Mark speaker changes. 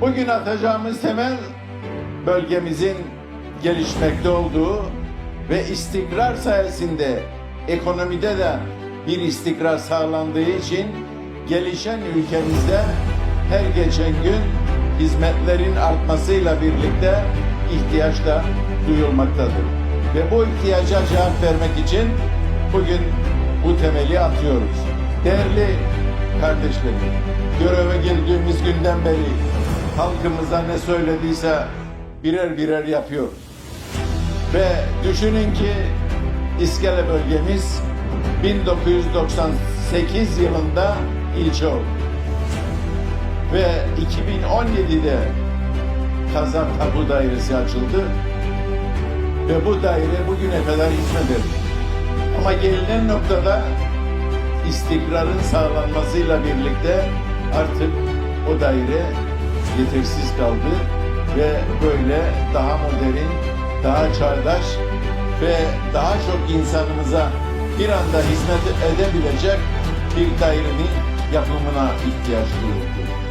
Speaker 1: Bugün atacağımız temel bölgemizin gelişmekte olduğu ve istikrar sayesinde ekonomide de bir istikrar sağlandığı için gelişen ülkemizde her geçen gün hizmetlerin artmasıyla birlikte ihtiyaç da duyulmaktadır. Ve bu ihtiyaca cevap vermek için bugün bu temeli atıyoruz. Değerli kardeşlerim, göreve geldiğimiz günden beri halkımıza ne söylediyse birer birer yapıyoruz. Ve düşünün ki İskele bölgemiz 1998 yılında ilçe oldu. Ve 2017'de Kazak Tapu Dairesi açıldı. Ve bu daire bugüne kadar hizmet etti. Ama gelinen noktada istikrarın sağlanmasıyla birlikte artık o daire yetersiz kaldı ve böyle daha modern, daha çağdaş ve daha çok insanımıza bir anda hizmet edebilecek bir dairenin yapımına ihtiyaç duyuldu.